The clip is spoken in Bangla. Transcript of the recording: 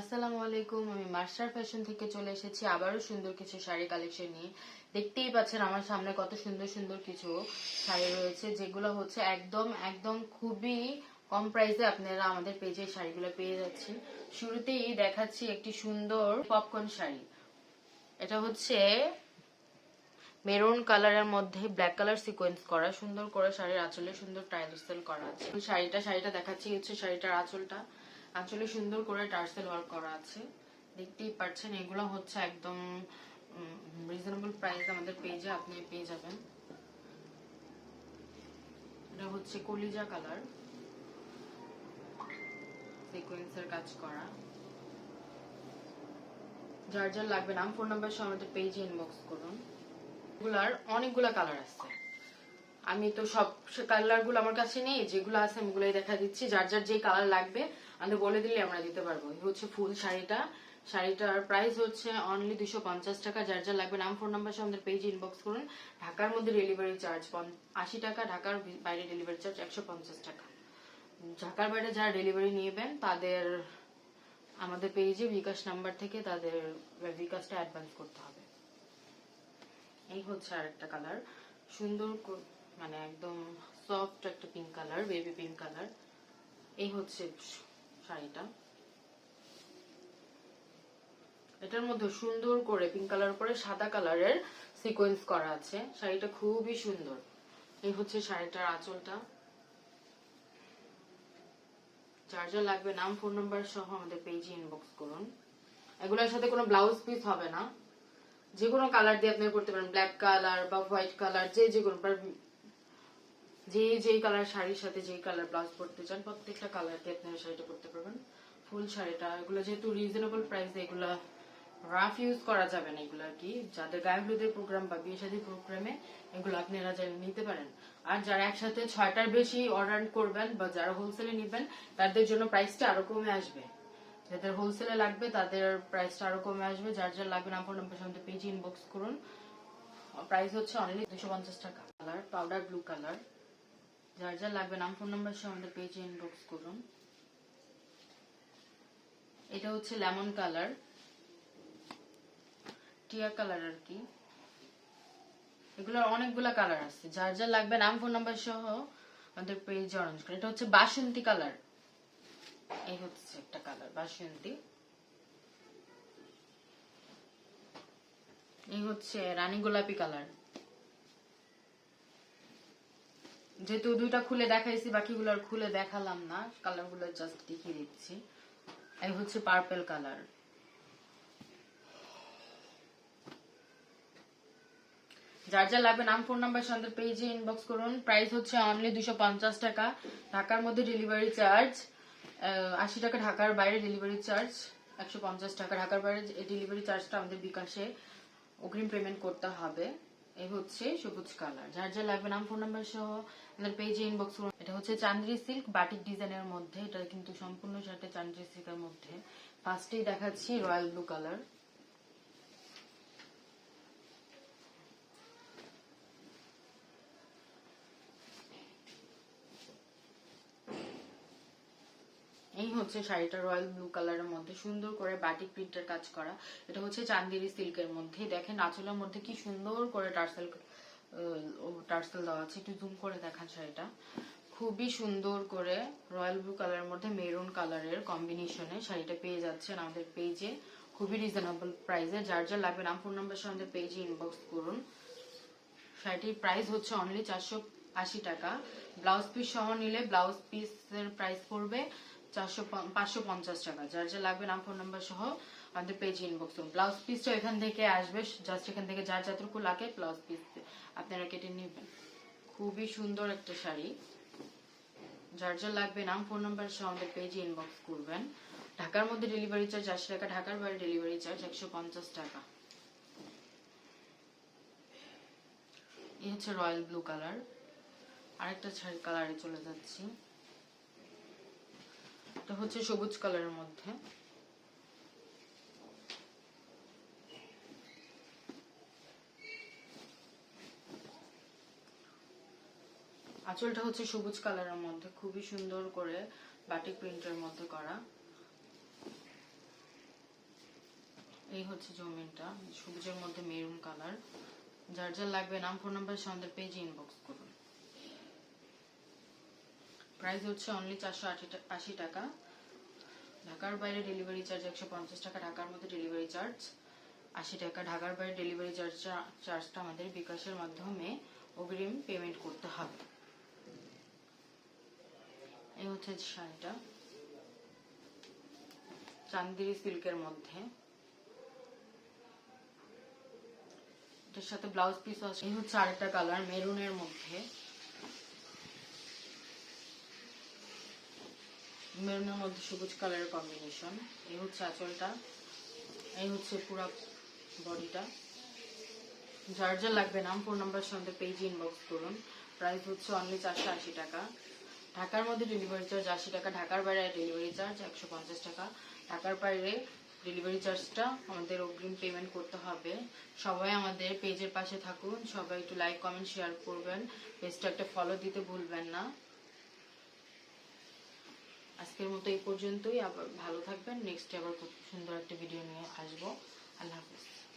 আসসালামু আলাইকুম, আমি মাস্টার ফ্যাশন থেকে চলে এসেছি আবারও সুন্দর কিছু শাড়ি কালেকশন নিয়ে। দেখতেই পাচ্ছেন আমার সামনে কত সুন্দর সুন্দর কিছু শাড়ি রয়েছে, যেগুলো হচ্ছে একদম একদম খুবই কম প্রাইসে আপনারা আমাদের পেজে শাড়িগুলো পেয়ে যাচ্ছেন। শুরুতেই দেখাচ্ছি একটি সুন্দর পপকর্ন শাড়ি। এটা হচ্ছে মেরুন কালারের মধ্যে ব্ল্যাক কালার সিকোয়েন্স করা, সুন্দর করে শাড়ির আঁচলে সুন্দর টাইলসেল করা আছে। শাড়িটা শাড়িটা দেখাচ্ছি হচ্ছে শাড়িটার আঁচলটা। আঁচলে সুন্দর করে টার্সেল ওয়ার্ক করা আছে। দেখতেই পাচ্ছেন, এগুলো হচ্ছে একদম রিজনেবল প্রাইস আমাদের পেজে আপনি পেয়ে যাবেন। এটা হচ্ছে কলিজা কালার। সিকোয়েন্সের কাজ করা। যার যার লাগবে নাম ফোন নাম্বার সহ আমাদের পেজে ইনবক্স করুন। এগুলার অনেকগুলা কালার আছে। আমি তো সব কালারগুলো আমার কাছে নেই, যেগুলো আছে আমি দেখা দিচ্ছি। যার যার যে কালার লাগবে আমাদের বলে দিলে আমরা দিতে পারব। এই হচ্ছে ফুল শাড়িটা। শাড়িটার প্রাইস হচ্ছে অনলি দুশো পঞ্চাশ টাকা। যার যা লাগবে নাম ফোন নাম্বার সহ আমাদের পেজে ইনবক্স করুন। ঢাকার মধ্যে ডেলিভারি চার্জ আশি টাকা, ঢাকার বাইরে ডেলিভারি চার্জ একশো পঞ্চাশ টাকা। ঢাকার বাইরে যারা ডেলিভারি নিবেন, তাদের আমাদের পেজে বিকাশ নাম্বার থেকে তাদের বিকাশটা অ্যাডভান্স করতে হবে। এই হচ্ছে আর একটা কালার সুন্দর মানে একদম সফট একটা pink colour baby pink colour এই হচ্ছে শাড়িটা এটার মধ্যে সুন্দর করে পিঙ্ক কালার উপরে সাদা কালারের সিকোয়েন্স করা আছে। শাড়িটা খুবই সুন্দর। এই হচ্ছে শাড়িটার আঁচলটা। যা লাগবে, নাম ফোন নাম্বার সহ আমাদের পেজে ইনবক্স করুন। এগুলোর সাথে কোনো ব্লাউজ পিস হবে না। যে কোনো কালার দিয়ে আপনি করতে পারেন। ব্ল্যাক কালার বা হোয়াইট কালার যে যে কোনো যে যেই কালার শাড়ির সাথে যেই কালার ব্লাউজ পরতে চান, প্রত্যেকটা কালার দিয়ে আপনারা শাড়িটা করতে পারবেন। ফুল শাড়িটা, এগুলো যেহেতু রিজনেবল প্রাইস এগুলা রাফ ইউজ করা যাবে না এগুলো আর কি। যাদের গায়ে হলুদের প্রোগ্রাম বা বিয়ে শাদী প্রোগ্রামে এগুলো আপনারা চাইলে নিতে পারেন। আর যারা একসাথে ছয়টার বেশি অর্ডার করবেন বা যারা হোলসেলে নিবেন, তাদের জন্য প্রাইসটা আরও কমে আসবে। যাদের হোলসেলে লাগবে, তাদের প্রাইসটা আরও কমে আসবে। যার যার লাগবে নাম ফোন নাম্বার সঙ্গে পেজ ইনবক্স করুন। প্রাইস হচ্ছে অনলি দুশো টাকা। কালার পাউডার ব্লু কালার যার যা লাগবে নাম ফোন নাম্বার সহ আমাদের পেজে ইনবক্স করুন। এটা হচ্ছে লেমন কালার টিয়া কালার আর কি। এগুলোর অনেকগুলা কালার আছে। যার যা লাগবে নাম ফোন নাম্বার সহ আমাদের পেজ অরেঞ্জ কালার এটা হচ্ছে বাসন্তী কালার এই হচ্ছে একটা কালার বাসন্তী। এই হচ্ছে রানী গোলাপি কালার যেহেতু দুইটা খুলে দেখাইছি, বাকিগুলো আর খুলে দেখালাম না। কালারগুলো জাস্ট দেখিয়ে দিচ্ছি। এই হচ্ছে পার্পল কালার যার যা লাগবে, নাম ফোন নাম্বার সন্ধ্যের পেজে ইনবক্স করুন। প্রাইস হচ্ছে অনলি দুশো পঞ্চাশ টাকা। ঢাকার মধ্যে ডেলিভারি চার্জ আশি টাকা ঢাকার বাইরে ডেলিভারি চার্জ একশো পঞ্চাশ টাকা ঢাকার বাইরে। ডেলিভারি চার্জটা আমাদের বিকাশে অগ্রিম পেমেন্ট করতে হবে। এই হচ্ছে সবুজ কালার। যার যা লাগবে নাম ফোন নাম্বার সহ আমাদের পেজে ইনবক্স করুন। এটা হচ্ছে চান্দ্রি সিল্ক বাটিক ডিজাইনের মধ্যে। এটা কিন্তু সম্পূর্ণ শার্টে চান্দ্রি সিল্কের মধ্যে। ফার্স্টেই দেখাচ্ছি রয়্যাল ব্লু কালার এই হচ্ছে শাড়িটা রয়্যাল ব্লু কালারের মধ্যে সুন্দর করে বাটিক প্রিন্টের কাজ করা। এটা হচ্ছে চান্দেরি সিল্কের মধ্যে। দেখেন আঁচলের মধ্যে কি সুন্দর করে টার্সেল টার্সেল দেওয়া আছে। একটু জুম করে দেখান শাড়িটা। খুবই সুন্দর করে রয়্যাল ব্লু কালারের মধ্যে মেরুন কালারের কম্বিনেশনে শাড়িটা পেয়ে যাচ্ছেন আমাদের পেজে খুবই রিজনেবল প্রাইসে যার যার লাগবে নাম ফোন নাম্বার সহ আমাদের পেজে ইনবক্স করুন। শাড়িটির প্রাইস হচ্ছে অনলি চারশো আশি টাকা। ব্লাউজ পিস সহ নিলে ব্লাউজ পিসের প্রাইস পড়বে। চারশো পাঁচশো পঞ্চাশ টাকা। যার যা লাগবে নাম, ফোন নাম্বার সহ আমাদের পেজে ইনবক্স করুন। ব্লাউজ পিসটা এখান থেকে আসবে জাস্ট এখান থেকে যার যতটুকু লাগে ব্লাউজ পিস আপনারা কেটে নেবেন। খুবই সুন্দর একটা শাড়ি। যার যা লাগবে নাম, ফোন নাম্বার সহ আমাদের পেজে ইনবক্স করবেন। ঢাকার মধ্যে ডেলিভারি চার্জ আশি টাকা। ঢাকার বাইরে ডেলিভারি চার্জ একশো পঞ্চাশ টাকা। এই হচ্ছে রয়্যাল ব্লু কালার আরেকটা শাড়ির কালারে চলে যাচ্ছি। এটা হচ্ছে সবুজ কালারের মধ্যে। আঁচলটা হচ্ছে সবুজ কালারের মধ্যে, খুবই সুন্দর করে বাটিক প্রিন্টের মধ্যে করা। এই হচ্ছে জমিনটা, সবুজের মধ্যে মেরুন কালার। যার যার লাগবে নাম, ফোন নাম্বার সন্ধ্যের পেজে ইনবক্স করুন। প্রাইস হচ্ছে অনলি চারশো আশি টাকা। ঢাকার বাইরে ডেলিভারি চার্জ একশো পঞ্চাশ টাকা, ঢাকার মধ্যে ডেলিভারি চার্জ আশি টাকা। ঢাকার বাইরে ডেলিভারি চার্জ চার্জটা আমাদের বিকাশের মাধ্যমে অগ্রিম পেমেন্ট করতে হবে। এই হচ্ছে শাড়িটা। চান্দিরি সিল্কের মধ্যে। এটার সাথে ব্লাউজ পিস আছে। এই হচ্ছে আরেকটা কালার মেরুনের মধ্যে। মেরুনের মধ্যে সবুজ কালারের কম্বিনেশন এই হচ্ছে আঁচলটা। এই হচ্ছে পুরো বডিটা যার যা লাগবে নাম ফোন নাম্বার সঙ্গে পেজ ইনবক্স করুন। প্রাইস হচ্ছে অনলি চারশো আশি টাকা। ঢাকার মধ্যে ডেলিভারি চার্জ আশি টাকা, ঢাকার বাইরে ডেলিভারি চার্জ একশো পঞ্চাশ টাকা। ঢাকার বাইরে ডেলিভারি চার্জটা আমাদের অগ্রিম পেমেন্ট করতে হবে। সবাই আমাদের পেজের পাশে থাকুন। সবাই একটু লাইক কমেন্ট শেয়ার করবেন। পেজটা একটা ফলো দিতে ভুলবেন না। আজকের মতো এই পর্যন্তই। আবার ভালো থাকবেন। নেক্সট আবার খুব সুন্দর একটা ভিডিও নিয়ে আসব। আল্লাহ হাফিজ।